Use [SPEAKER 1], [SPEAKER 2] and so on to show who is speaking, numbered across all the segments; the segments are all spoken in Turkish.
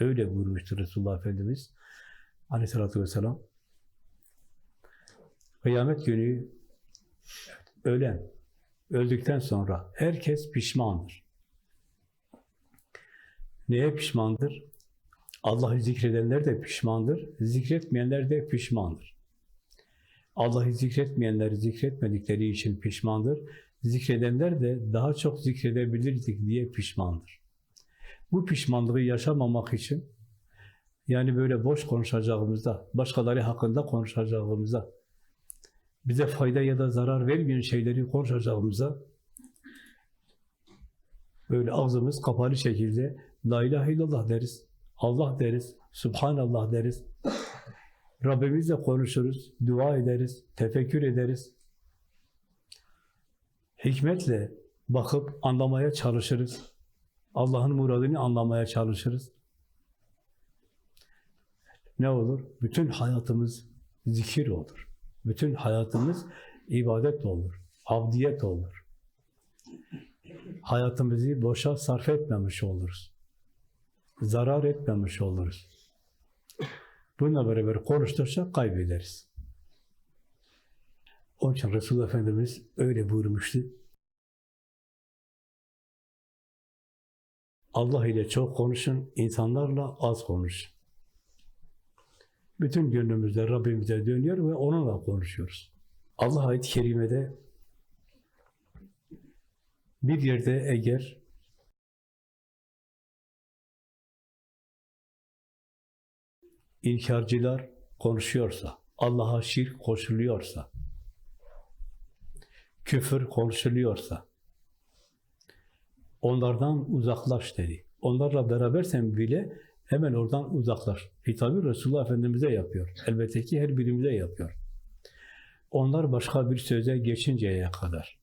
[SPEAKER 1] Öyle buyurmuştur Resulullah Efendimiz aleyhissalatü vesselam. Kıyamet günü ölen, öldükten sonra herkes pişmandır. Neye pişmandır? Allah'ı zikredenler de pişmandır, zikretmeyenler de pişmandır. Allah'ı zikretmeyenler zikretmedikleri için pişmandır, zikredenler de daha çok zikredebilirdik diye pişmandır. Bu pişmanlığı yaşamamak için, yani böyle boş konuşacağımızda, başkaları hakkında konuşacağımızda, bize fayda ya da zarar vermeyen şeyleri konuşacağımıza böyle ağzımız kapalı şekilde La ilahe illallah deriz, Allah deriz, Subhanallah deriz. Rabbimizle konuşuruz, dua ederiz, tefekkür ederiz. Hikmetle bakıp anlamaya çalışırız. Allah'ın muradını anlamaya çalışırız. Ne olur? Bütün hayatımız zikir olur. Bütün hayatımız ibadet olur, abdiyet olur. Hayatımızı boşa sarf etmemiş oluruz. Zarar etmemiş oluruz. Bununla beraber konuştukça kaybederiz. Onun için Resulullah Efendimiz öyle buyurmuştu. Allah ile çok konuşun, insanlarla az konuşun. Bütün gönlümüzde Rabbimize dönüyor ve onunla konuşuyoruz. Allah ayet-i kerimede bir yerde eğer inkarcılar konuşuyorsa, Allah'a şirk koşuluyorsa, küfür konuşuluyorsa, onlardan uzaklaş dedi. Onlarla berabersen bile hemen oradan uzaklaş. Hitabı Resulullah Efendimiz'e yapıyor. Elbette ki her birimize yapıyor. Onlar başka bir söze geçinceye kadar.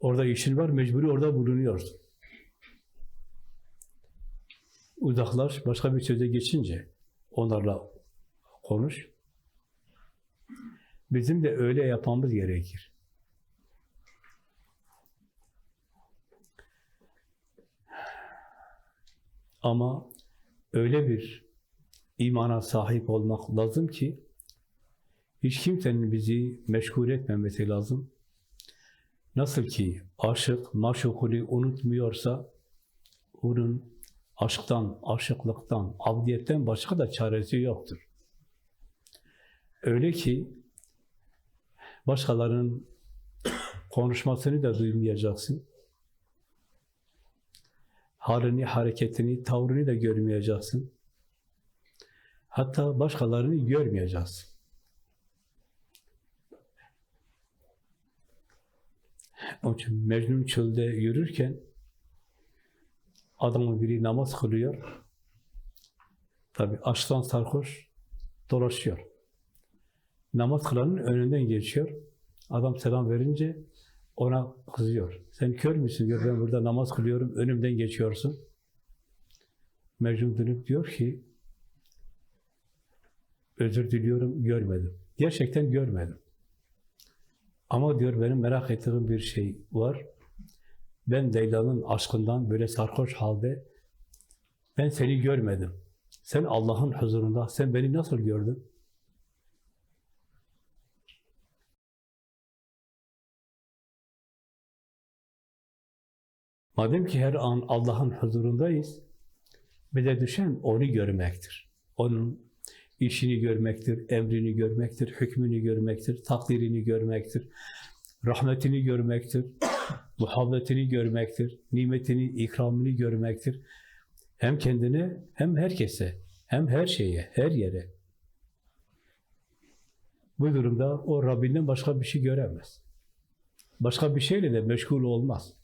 [SPEAKER 1] Orada işin var, mecburi orada bulunuyorsun. Uzaklaş, başka bir söze geçince onlarla konuş. Bizim de öyle yapmamız gerekir. Ama öyle bir imana sahip olmak lazım ki hiç kimsenin bizi meşgul etmemesi lazım. Nasıl ki aşık maşukuli unutmuyorsa onun aşktan, aşıklıktan, abdiyetten başka da çaresi yoktur. Öyle ki başkalarının konuşmasını da duymayacaksın. Halini, hareketini, tavrını da görmeyeceksin. Hatta başkalarını görmeyeceksin. Onun için Mecnun çölde yürürken adamın biri namaz kılıyor. Tabi açtan sarhoş dolaşıyor. Namaz kılanın önünden geçiyor. Adam selam verince ona kızıyor. Sen kör müsün diyor. Ben burada namaz kılıyorum. Önümden geçiyorsun. Mecnun dönüp diyor ki özür diliyorum görmedim. Gerçekten görmedim. Ama diyor benim merak ettiğim bir şey var. Ben Leyla'nın aşkından böyle sarhoş halde ben seni görmedim. Sen Allah'ın huzurunda, sen beni nasıl gördün? Madem ki her an Allah'ın huzurundayız, bize düşen onu görmektir. Onun işini görmektir, emrini görmektir, hükmünü görmektir, takdirini görmektir, rahmetini görmektir, muhabbetini görmektir, nimetini, ikramını görmektir. Hem kendine, hem herkese, hem her şeye, her yere. Bu durumda o Rabbinden başka bir şey göremez. Başka bir şeyle de meşgul olmaz.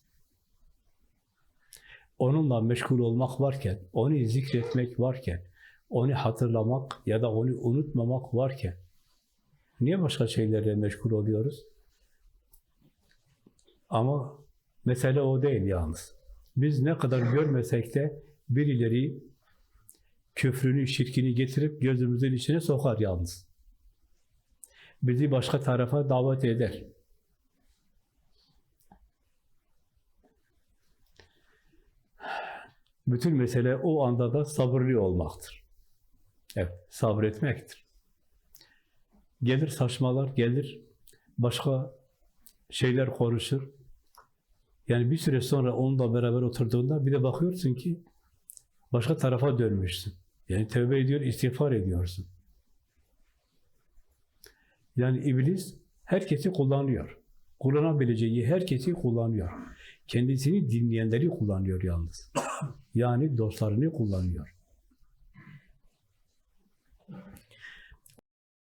[SPEAKER 1] Onunla meşgul olmak varken, onu zikretmek varken, onu hatırlamak ya da onu unutmamak varken, niye başka şeylerle meşgul oluyoruz? Ama mesele o değil yalnız. Biz ne kadar görmesek de birileri küfrünü, şirkini getirip gözümüzün içine sokar yalnız. Bizi başka tarafa davet eder. Bütün mesele o anda da sabırlı olmaktır. Evet, sabretmektir. Gelir saçmalar, gelir başka şeyler konuşur. Yani bir süre sonra onunla beraber oturduğunda bir de bakıyorsun ki başka tarafa dönmüşsün. Yani tövbe ediyor, istiğfar ediyorsun. Yani iblis herkesi kullanıyor. Kullanabileceği herkesi kullanıyor. Kendisini dinleyenleri kullanıyor yalnız. Yani dostlarını kullanıyor.